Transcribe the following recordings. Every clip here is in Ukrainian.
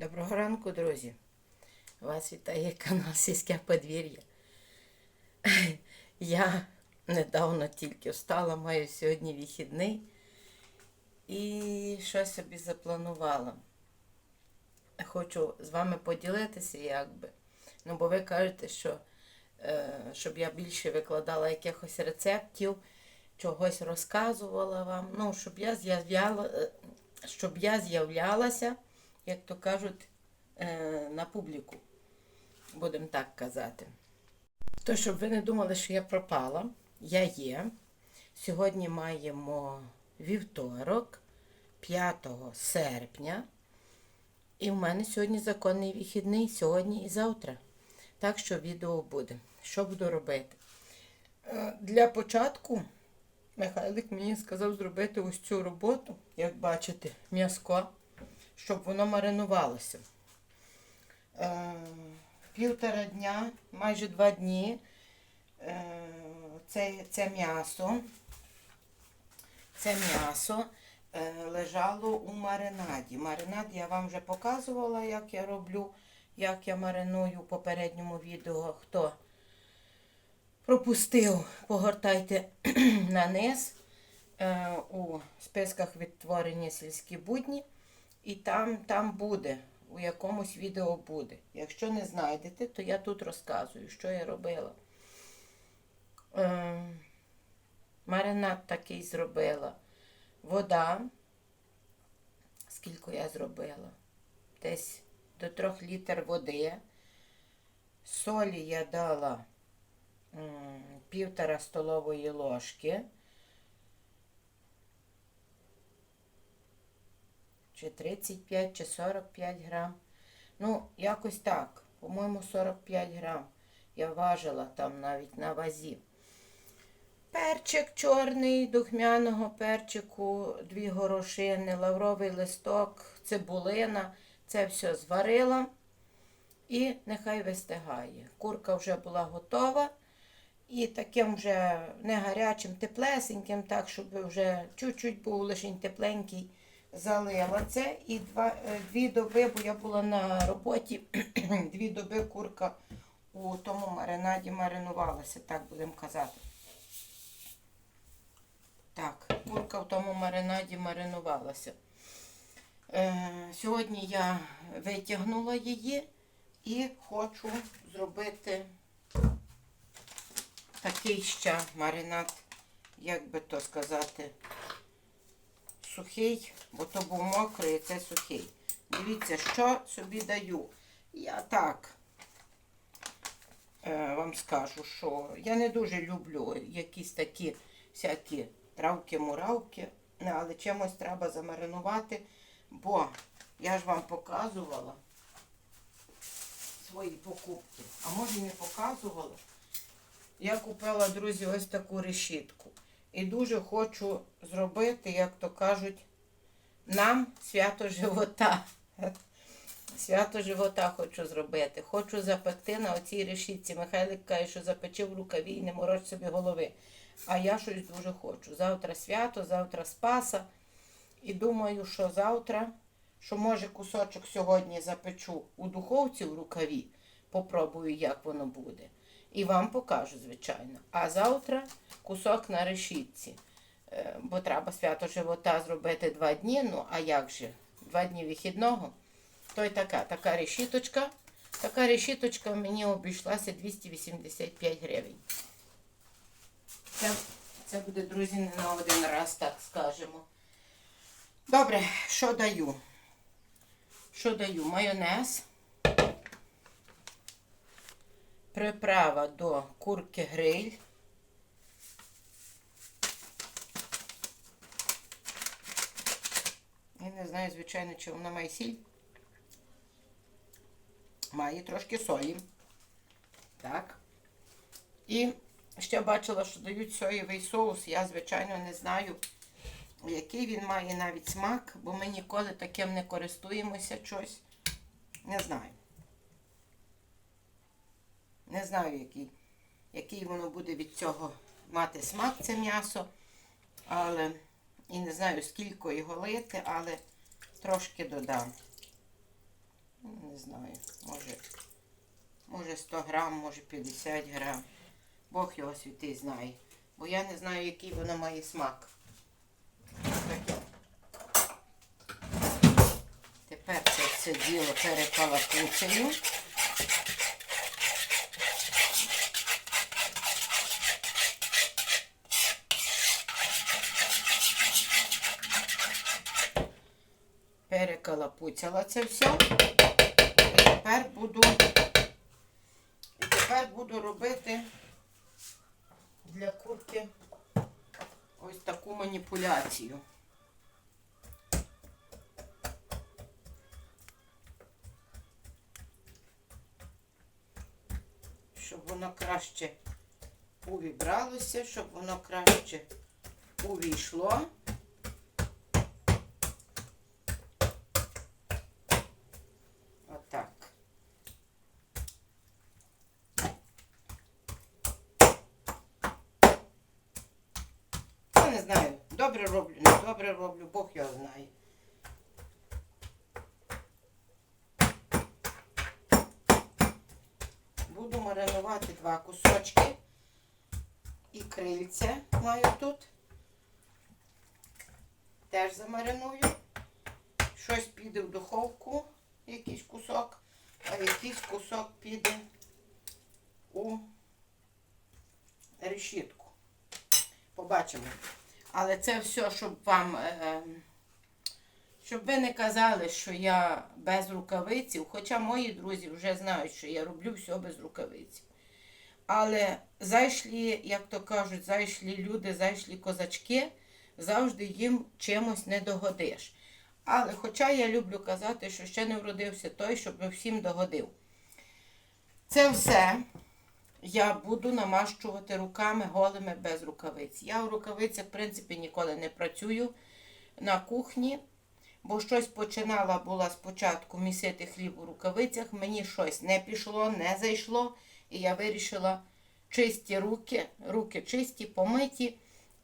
Доброго ранку, друзі. Вас вітає канал Сільське подвір'я. Я недавно тільки встала, маю сьогодні вихідний і щось собі запланувала. Хочу з вами поділитися, якби. Ну, бо ви кажете, що е, щоб я більше викладала якихось рецептів, чогось розказувала вам. Ну, щоб я з'являла, е, щоб я з'являлася, як то кажуть, е, на публіку. Будемо так казати. То, щоб ви не думали, що я пропала, я є. Сьогодні маємо вівторок, 5 серпня. І в мене сьогодні законний вихідний, сьогодні і завтра. Так що відео буде. Що буду робити? Е, Для початку Михайлик мені сказав зробити ось цю роботу, як бачите, м'язко, щоб воно маринувалося. Е, Півтора дня, майже два дні. е, Це, це м'ясо. Це м'ясо е, лежало у маринаді. Маринад я вам вже показувала, як я роблю, як я мариную в попередньому відео. Хто пропустив, погортайте на низ е, у списках відтворення сільські будні. І там, там буде, у якомусь відео буде. Якщо не знайдете, то я тут розказую, що я робила. Е, маринад такий зробила. Вода. Скільки я зробила? Десь до трьох літр води. Солі я дала півтора столової ложки. Чи 35, чи 45 грам. Ну, якось так. По-моєму, 45 грам. Я важила там навіть на вазі. Перчик чорний, духмяного перчику, дві горошини, лавровий листок, цибулина. Це все зварила і нехай вистигає. Курка вже була готова. І таким вже не гарячим, теплесеньким, так, щоб вже чуть-чуть був лише тепленький, залила це. І два, е, дві доби, бо я була на роботі, дві доби курка у тому маринаді маринувалася, так будемо казати. Так, курка в тому маринаді маринувалася. Е, сьогодні я витягнула її і хочу зробити такий ще маринад, як би то сказати, сухий, бо то був мокрий, а це сухий. Дивіться, що собі даю. Я так е, вам скажу, що я не дуже люблю якісь такі всякі травки-муравки, але чимось треба замаринувати, бо я ж вам показувала свої покупки. А може не показувала? Я купила, друзі, ось таку решітку. І дуже хочу зробити, як то кажуть, нам свято живота. Свято живота хочу зробити. Хочу запекти на оцій решітці. Михайлик каже, що запечи в рукаві і не мороч собі голови. А я щось дуже хочу. Завтра свято, завтра Спаса. І думаю, що завтра, що може кусочок сьогодні запечу у духовці в рукаві. Попробую, як воно буде. І вам покажу, звичайно. А завтра кусок на решітці. Е, Бо треба свято живота зробити два дні. Ну, а як же? Два дні вихідного. То й така, така решіточка. Така решіточка мені обійшлася 285 гривень. Це, це буде, друзі, не на один раз, так скажемо. Добре, що даю? Що даю? Майонез. Приправа до курки гриль. Я не знаю, звичайно, чи вона має сіль. Має трошки солі. Так. І ще бачила, що дають соєвий соус. Я, звичайно, не знаю, який він має навіть смак, бо ми ніколи таким не користуємося щось. Не знаю. Знаю, який, який воно буде від цього мати смак, це м'ясо. Але і не знаю, скільки його лити, але трошки додам. Не знаю. Може, може 100 грам, може 50 грам. Бог його святий знає. Бо я не знаю, який воно має смак. Тепер це все діло перекалапуцею. Перекалапуцяла це все. І тепер буду, і тепер буду робити для курки ось таку маніпуляцію. Щоб воно краще увібралося, щоб воно краще увійшло. Отак. Я не знаю, добре роблю, не добре роблю, Бог його знає. Буду маринувати два кусочки. І крильце маю тут. Теж замариную. Щось піде в духовку, якийсь кусок, а якийсь кусок піде у решітку. Побачимо. Але це все, щоб вам, е, щоб ви не казали, що я без рукавиців, хоча мої друзі вже знають, що я роблю все без рукавиців. Але зайшлі, як то кажуть, зайшлі люди, зайшлі козачки, завжди їм чимось не догодиш. Але хоча я люблю казати, що ще не вродився той, щоб всім догодив. Це все я буду намащувати руками голими без рукавиць. Я в рукавицях, в принципі, ніколи не працюю на кухні, бо щось починала була спочатку місити хліб у рукавицях, мені щось не пішло, не зайшло, і я вирішила чисті руки, руки чисті, помиті,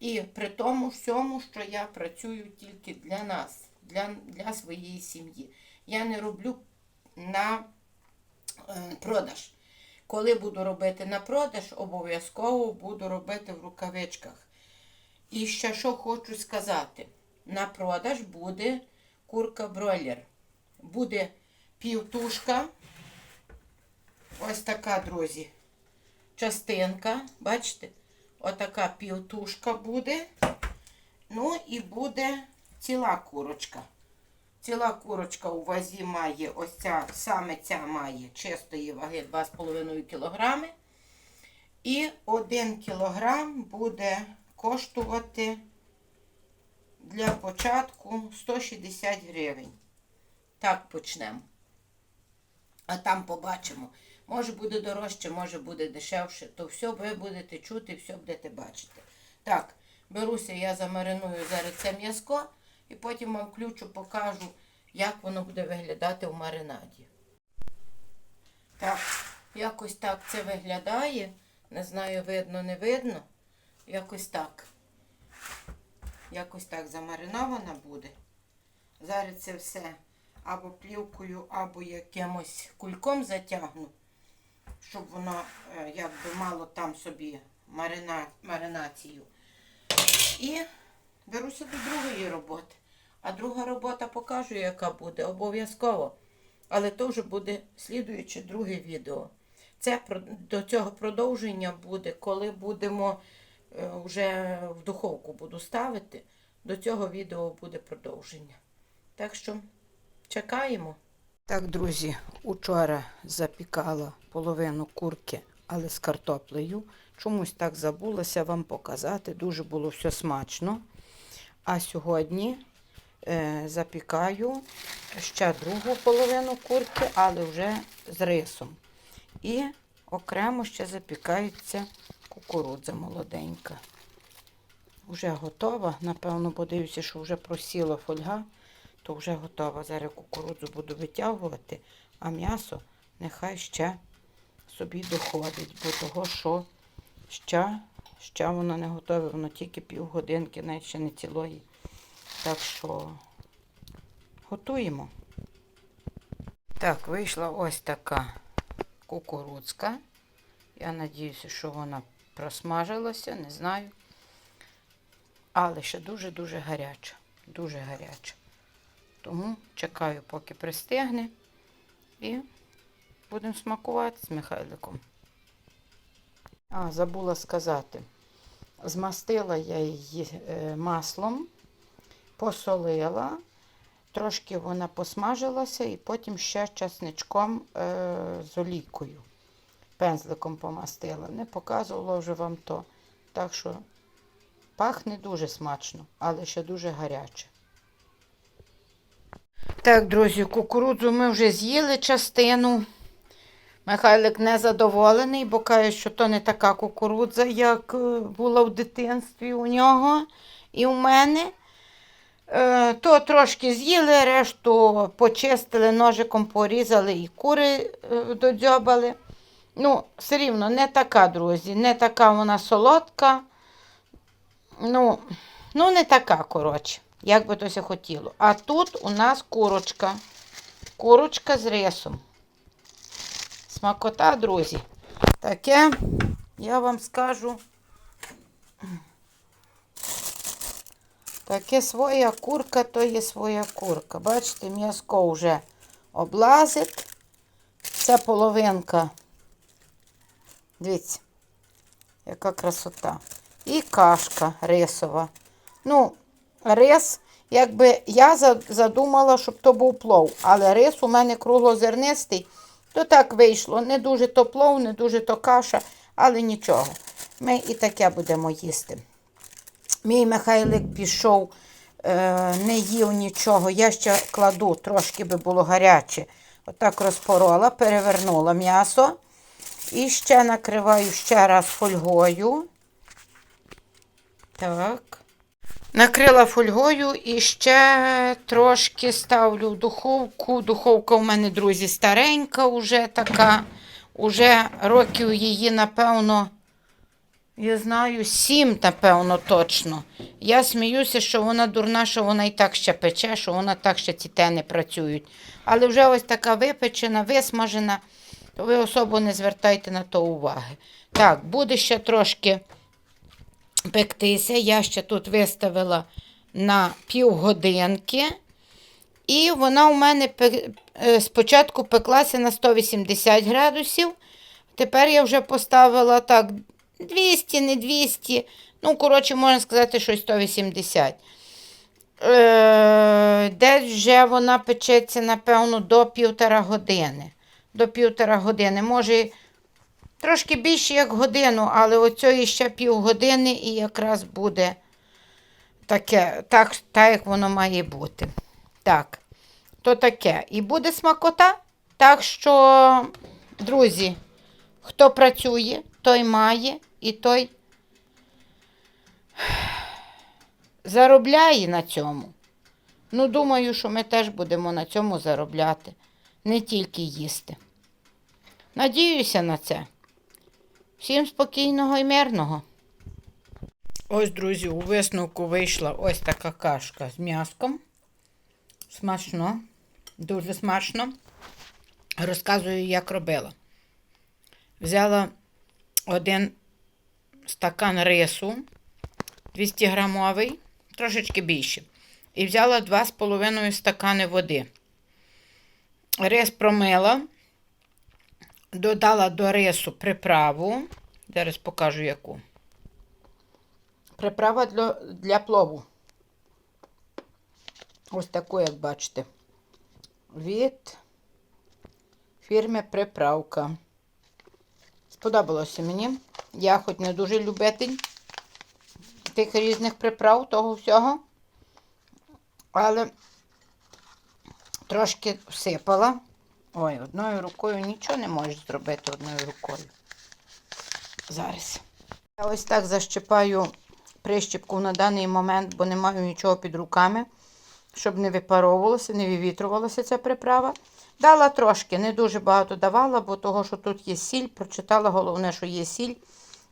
і при тому всьому, що я працюю тільки для нас, для, для своєї сім'ї. Я не роблю на е, продаж. Коли буду робити на продаж, обов'язково буду робити в рукавичках. І ще що хочу сказати: на продаж буде курка бройлер. Буде півтушка. Ось така, друзі. Частинка. Бачите? Отака півтушка буде. Ну і буде ціла курочка. Ціла курочка у вазі має, ось ця, саме ця має чистої ваги 2,5 кг. І 1 кг буде коштувати для початку 160 гривень. Так почнемо. А там побачимо. Може буде дорожче, може буде дешевше. То все ви будете чути, все будете бачити. Так, беруся, я замариную зараз це м'язко і потім вам включу, покажу, як воно буде виглядати в маринаді. Так, якось так це виглядає. Не знаю, видно, не видно. Якось так. Якось так замаринована буде. Зараз це все або плівкою, або якимось кульком затягну, щоб воно е, якби мало там собі марина... маринацію. І беруся до другої роботи. А друга робота покажу, яка буде, обов'язково. Але то вже буде слідуюче друге відео. Це до цього продовження буде, коли будемо е, вже в духовку буду ставити. До цього відео буде продовження. Так що чекаємо. Так, друзі, учора запікала половину курки, але з картоплею. Чомусь так забулася вам показати. Дуже було все смачно. А сьогодні запікаю ще другу половину курки, але вже з рисом. І окремо ще запікається кукурудза молоденька. Вже готова. Напевно, подивлюся, що вже просіла фольга, то вже готова. Зараз кукурудзу буду витягувати, а м'ясо нехай ще собі доходить, бо того, що ще, ще воно не готове, воно тільки півгодинки, навіть ще не цілої. Так що готуємо. Так, вийшла ось така кукурудзка. Я надіюся, що вона просмажилася, не знаю. Але ще дуже-дуже гаряча. Дуже гаряча. Тому чекаю, поки пристигне. І будемо смакувати з Михайликом. А, забула сказати. Змастила я її е, маслом, посолила, трошки вона посмажилася і потім ще часничком е, з олійкою. Пензликом помастила. Не показувала вже вам то. Так що пахне дуже смачно, але ще дуже гаряче. Так, друзі, кукурудзу ми вже з'їли частину. Михайлик незадоволений, бо каже, що то не така кукурудза, як е, була в дитинстві у нього і у мене. Е, То трошки з'їли, решту почистили, ножиком порізали і кури е, додзьобали. Ну, все рівно не така, друзі, не така вона солодка. Ну, ну не така, коротше, як би то ся хотіло. А тут у нас курочка. Курочка з рисом. Смакота, друзі. Таке, я вам скажу. Таке своя курка, то є своя курка. Бачите, м'язко вже облазить. Це половинка. Дивіться, яка красота. І кашка рисова. Ну, рис, якби я задумала, щоб то був плов, але рис у мене круглозернистий. То так вийшло. Не дуже то плов, не дуже то каша, але нічого. Ми і таке будемо їсти. Мій Михайлик пішов, е, не їв нічого. Я ще кладу, трошки би було гаряче. Отак розпорола, перевернула м'ясо. І ще накриваю ще раз фольгою. Так. Накрила фольгою і ще трошки ставлю в духовку. Духовка у мене, друзі, старенька вже така. Уже років її, напевно, я знаю, сім, напевно, точно. Я сміюся, що вона дурна, що вона і так ще пече, що вона так ще ці тени працюють. Але вже ось така випечена, висмажена, то ви особо не звертайте на то уваги. Так, буде ще трошки пектися. Я ще тут виставила на півгодинки. І вона у мене е, спочатку пеклася на 180 градусів. Тепер я вже поставила так 200, не 200. Ну, коротше, можна сказати, що 180. Е, десь вже вона печеться, напевно, до півтора години. До півтора години. Може, трошки більше, як годину, але оцьої ще півгодини і якраз буде таке, так, так як воно має бути. Так, то таке. І буде смакота. Так що, друзі, хто працює, той має і той заробляє на цьому. Ну, думаю, що ми теж будемо на цьому заробляти, не тільки їсти. Надіюся на це. Всім спокійного і мирного. Ось, друзі, у висновку вийшла ось така кашка з м'яском. Смачно, дуже смачно. Розказую, як робила. Взяла один стакан рису 200 грамовий, трошечки більше. І взяла 2,5 стакани води. Рис промила, додала до рису приправу. Зараз покажу яку. Приправа для, для плову. Ось таку, як бачите. Від фірми Приправка. Сподобалося мені. Я хоч не дуже любитель тих різних приправ, того всього. Але трошки всипала. Ой, одною рукою нічого не можеш зробити одною рукою. Зараз. Я ось так защипаю прищіпку на даний момент, бо не маю нічого під руками, щоб не випаровувалося, не вивітрувалася ця приправа. Дала трошки, не дуже багато давала, бо того, що тут є сіль, прочитала головне, що є сіль.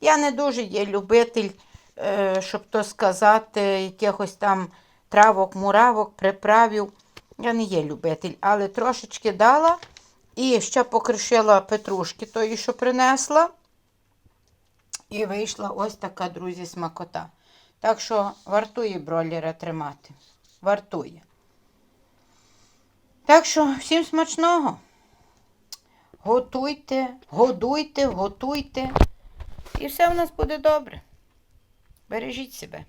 Я не дуже є любитель, е, щоб то сказати, якихось там травок, муравок, приправів. Я не є любитель, але трошечки дала. І ще покришила петрушки тої, що принесла. І вийшла ось така, друзі, смакота. Так що вартує бройлера тримати. Вартує. Так що всім смачного. Готуйте, годуйте, готуйте. І все у нас буде добре. Бережіть себе.